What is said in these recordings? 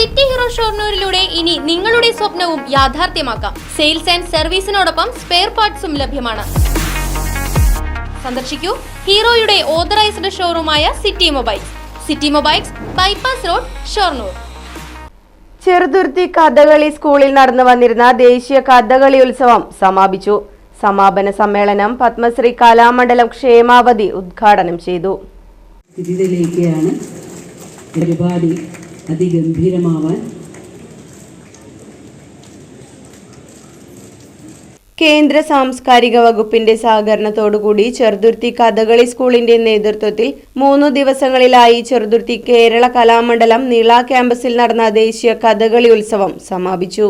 City hero ഷോർണൂരിലൂടെ ഇനി നിങ്ങളുടെ സ്വപ്നവും യാഥാർത്ഥ്യമാക്കാം. സെയിൽസ് ആൻഡ് സർവീസിനോടൊപ്പം സ്പെയർ പാർട്സും ലഭ്യമാണ്. സന്ദർശിക്കൂ ഹീറോയുടെ authorised ഷോറൂമായ City Mobiles. City Mobiles bypass road Shoranur. Cheruthuruthy Kathakali സ്കൂളിൽ നടന്നു വന്നിരുന്ന ദേശീയ കഥകളി ഉത്സവം സമാപിച്ചു. സമാപന സമ്മേളനം പത്മശ്രീ കലാമണ്ഡലം ക്ഷേമാവതി ഉദ്ഘാടനം ചെയ്തു. അതിഗംഭീരമാവാൻ കേന്ദ്ര സാംസ്കാരിക വകുപ്പിന്റെ സഹകരണത്തോടുകൂടി ചെറുതുരുത്തി കഥകളി സ്കൂളിന്റെ നേതൃത്വത്തിൽ മൂന്നു ദിവസങ്ങളിലായി ചെറുതുരുത്തി കേരള കലാമണ്ഡലം നീള ക്യാമ്പസിൽ നടന്ന ദേശീയ കഥകളി ഉത്സവം സമാപിച്ചു.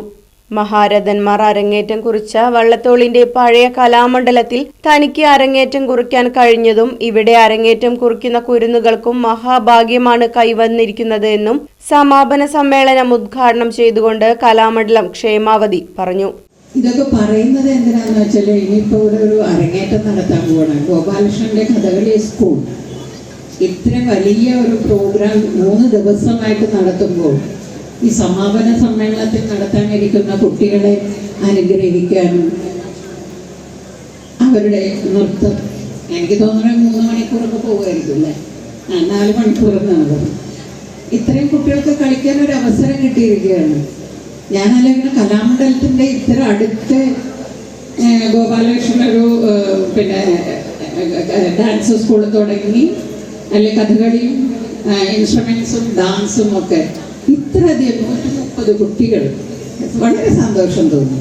മഹാരഥന്മാർ അരങ്ങേറ്റം കുറിച്ച വള്ളത്തോളിന്റെ പഴയ കലാമണ്ഡലത്തിൽ തനിക്ക് അരങ്ങേറ്റം കുറിക്കാൻ കഴിഞ്ഞതും ഇവിടെ അരങ്ങേറ്റം കുറിക്കുന്ന കുരുന്നുകൾക്കും മഹാഭാഗ്യമാണ് കൈവന്നിരിക്കുന്നത് എന്നും സമാപന സമ്മേളനം ഉദ്ഘാടനം ചെയ്തുകൊണ്ട് കലാമണ്ഡലം ക്ഷേമാവതി പറഞ്ഞു. ഇതൊക്കെ പറയുന്നത് എന്തിനാന്ന് വെച്ചാൽ ഇനിയിപ്പോ ഇവിടെ ഒരു അരങ്ങേറ്റം നടത്താൻ പോകണം ഗോപാലകൃഷ്ണന്റെ കഥകളി സ്കൂൾ. ഇത്ര വലിയ ഒരു പ്രോഗ്രാം മൂന്ന് ദിവസമായിട്ട് നടത്തുമ്പോൾ ഈ സമാപന സമ്മേളനത്തിൽ നടത്താനിരിക്കുന്ന കുട്ടികളെ അനുഗ്രഹിക്കാനും അവരുടെ നൃത്തം. എനിക്ക് തോന്നുന്നത് മൂന്ന് മണിക്കൂറൊക്കെ പോകുമായിരിക്കും അല്ലേ? ആ നാല് മണിക്കൂർ എന്നാണ് ഇത്രയും കുട്ടികൾക്ക് കളിക്കാൻ ഒരു അവസരം കിട്ടിയിരിക്കുകയാണ്. ഞാൻ അല്ലെങ്കിൽ കലാമണ്ഡലത്തിന്റെ ഇത്ര അടുത്ത് ഗോപാലകൃഷ്ണൻ ഒരു പിന്നെ ഡാൻസ് സ്കൂൾ തുടങ്ങി. അല്ലെങ്കിൽ കഥകളിയും ഇൻസ്ട്രുമെൻസും ഡാൻസും ഒക്കെ ഇത്രയധികം നൂറ്റി മുപ്പത് കുട്ടികൾ. വളരെ സന്തോഷം തോന്നി.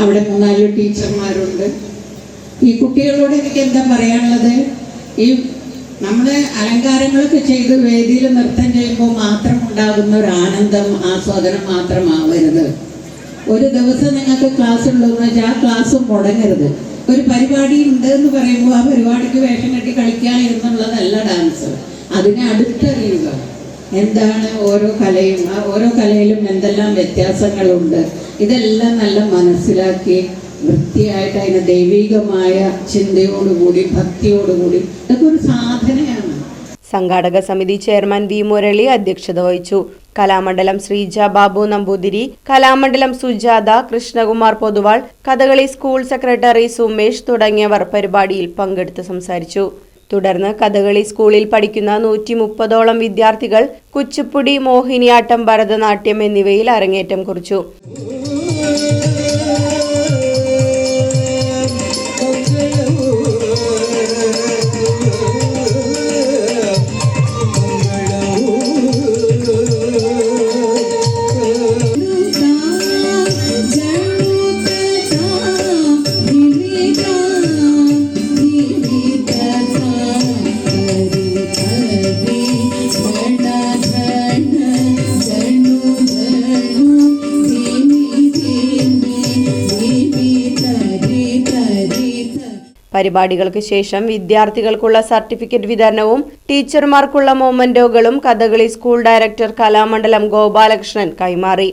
അവിടെ മൂന്നാൽ ടീച്ചർമാരുണ്ട്. ഈ കുട്ടികളോട് എനിക്ക് എന്താ പറയാനുള്ളത്? ഈ നമ്മൾ അലങ്കാരങ്ങളൊക്കെ ചെയ്ത് വേദിയിൽ നൃത്തം ചെയ്യുമ്പോൾ മാത്രം ഉണ്ടാകുന്ന ഒരു ആനന്ദം ആസ്വാദനം മാത്രമാവരുത്. ഒരു ദിവസം നിങ്ങൾക്ക് ക്ലാസ് ഉള്ളതെന്ന് വെച്ചാൽ ആ ക്ലാസ് മുടങ്ങരുത്. ഒരു പരിപാടി ഉണ്ട് എന്ന് പറയുമ്പോൾ ആ പരിപാടിക്ക് വേഷം കെട്ടി കളിക്കുക എന്നുള്ളതല്ല ഡാൻസ്. അതിനെ അടുത്തറിയുക. എന്താണ് ഓരോ കലയും? ആ ഓരോ കലയിലും എന്തെല്ലാം വ്യത്യാസങ്ങളുണ്ട്? ഇതെല്ലാം നല്ല മനസ്സിലാക്കി വൃത്തിയായിട്ട് അതിന് ദൈവികമായ ചിന്തയോടുകൂടി ഭക്തിയോടുകൂടി. ഇതൊക്കെ ഒരു സാധനയാണ്. സംഘാടക സമിതി ചെയർമാൻ വി മുരളി അധ്യക്ഷത വഹിച്ചു. കലാമണ്ഡലം ശ്രീജ ബാബു നമ്പൂതിരി കലാമണ്ഡലം സുജാത കൃഷ്ണകുമാർ പൊതുവാൾ കഥകളി സ്കൂൾ സെക്രട്ടറി സുമേഷ് തുടങ്ങിയവർ പരിപാടിയിൽ പങ്കെടുത്ത് സംസാരിച്ചു. തുടർന്ന് കഥകളി സ്കൂളിൽ പഠിക്കുന്ന നൂറ്റി മുപ്പതോളം വിദ്യാർത്ഥികൾ കുച്ചിപ്പുടി മോഹിനിയാട്ടം ഭരതനാട്യം എന്നിവയിൽ അരങ്ങേറ്റം കുറിച്ചു. പരിപാടികൾക്ക് ശേഷം വിദ്യാർത്ഥികൾക്കുള്ള സർട്ടിഫിക്കറ്റ് വിതരണവും ടീച്ചർമാർക്കുള്ള മൊമന്റോകളും കഥകളി സ്കൂൾ ഡയറക്ടർ കലാമണ്ഡലം ഗോപാലകൃഷ്ണൻ കൈമാറി.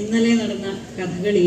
ഇന്നലെ നടന്ന Kathakali